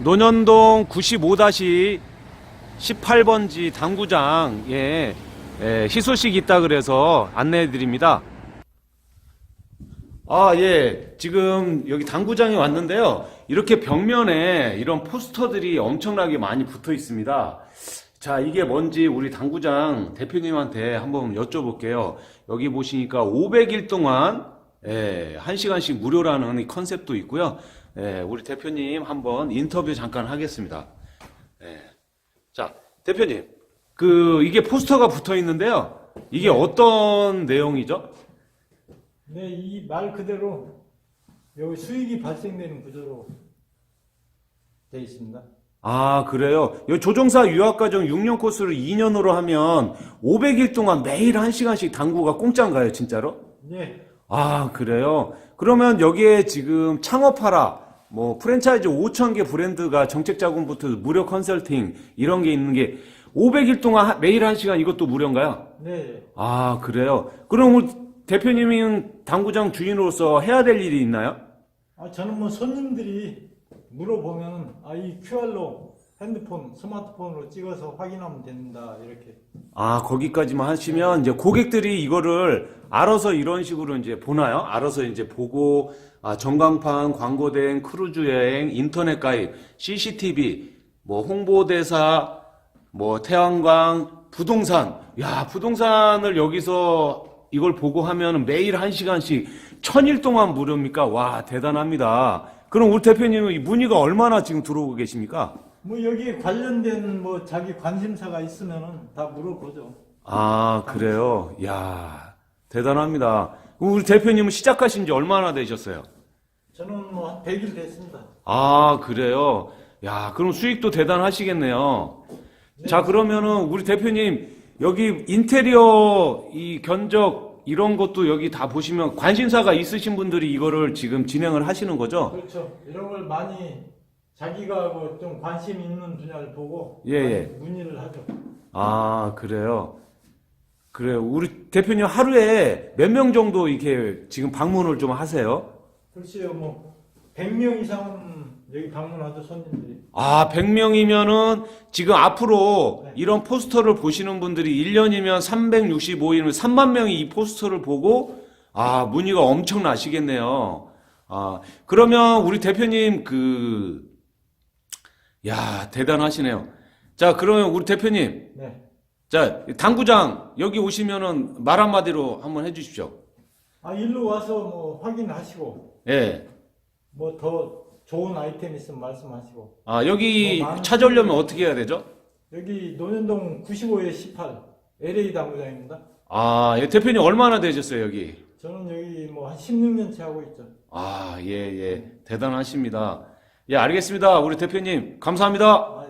논현동 95-18번지 당구장에 예, 희소식 있다 그래서 안내해 드립니다. 아, 예. 지금 여기 당구장에 왔는데요. 이렇게 벽면에 이런 포스터들이 엄청나게 많이 붙어 있습니다. 자, 이게 뭔지 우리 당구장 대표님한테 한번 여쭤볼게요. 여기 보시니까 500일 동안 예, 1시간씩 무료라는 이 컨셉도 있고요. 예, 우리 대표님 한번 인터뷰 잠깐 하겠습니다. 예. 자, 대표님. 그 이게 포스터가 붙어 있는데요. 이게 어떤 내용이죠? 네, 이 말 그대로 여기 수익이 발생되는 구조로 되어 있습니다. 아, 그래요? 이 조종사 유학과정 6년 코스를 2년으로 하면 500일 동안 매일 1시간씩 당구가 공짜인가요, 진짜로? 네, 아, 그래요? 그러면 여기에 지금 창업하라, 뭐, 프랜차이즈 5,000개 브랜드가 정책 자금부터 무료 컨설팅, 이런 게 있는 게 500일 동안 하- 매일 1시간 이것도 무료인가요? 네. 아, 그래요? 그럼 우리 대표님은 당구장 주인으로서 해야 될 일이 있나요? 아, 저는 뭐 손님들이 물어보면 아, 이 QR로 핸드폰, 스마트폰으로 찍어서 확인하면 된다 이렇게. 아, 거기까지만 하시면 이제 고객들이 이거를 알아서 이런 식으로 이제 보나요? 알아서 이제 보고 아, 전광판, 광고 대행, 크루즈 여행, 인터넷 가입, CCTV, 뭐 홍보대사, 뭐 태양광, 부동산. 야, 부동산을 여기서 이걸 보고 하면 매일 한 시간씩 천일 동안 무료입니까? 와, 대단합니다. 그럼 우리 대표님은 이 문의가 얼마나 지금 들어오고 계십니까? 뭐 여기에 관련된 뭐 자기 관심사가 있으면은 다 물어보죠. 아, 그래요? 야 대단합니다. 우리 대표님은 시작하신 지 얼마나 되셨어요? 저는 뭐 한 100일 됐습니다. 아, 그래요? 야, 그럼 수익도 대단하시겠네요. 자, 그러면은 우리 대표님, 여기 인테리어, 이 견적, 이런 것도 여기 다 보시면 관심사가 있으신 분들이 이거를 지금 진행을 하시는 거죠? 그렇죠. 이런 걸 많이 자기가 뭐 좀 관심 있는 분야를 보고 예, 예. 문의를 하죠. 아, 그래요? 그래요. 우리 대표님 하루에 몇 명 정도 이렇게 지금 방문을 좀 하세요? 글쎄요, 뭐 100명 이상은 여기 방문하죠 손님들이. 아, 100명이면은 지금 앞으로 네. 이런 포스터를 보시는 분들이 1년이면 365일이면 3만 명이 이 포스터를 보고 아, 문의가 엄청 나시겠네요. 아, 그러면 우리 대표님 그 야, 대단하시네요. 자, 그러면 우리 대표님 네. 자, 당구장 여기 오시면은 말 한마디로 한번 해 주십시오. 아 일로 와서 뭐 확인하시고 예. 뭐 더 좋은 아이템 있으면 말씀하시고 아, 여기 뭐 많은 찾아오려면 어떻게 해야 되죠? 여기 논현동 95에 18 LA 당구장입니다. 아, 예, 대표님 얼마나 되셨어요, 여기? 저는 여기 뭐 한 16년째 하고 있죠. 아, 예, 예. 대단하십니다. 예, 알겠습니다. 우리 대표님, 감사합니다.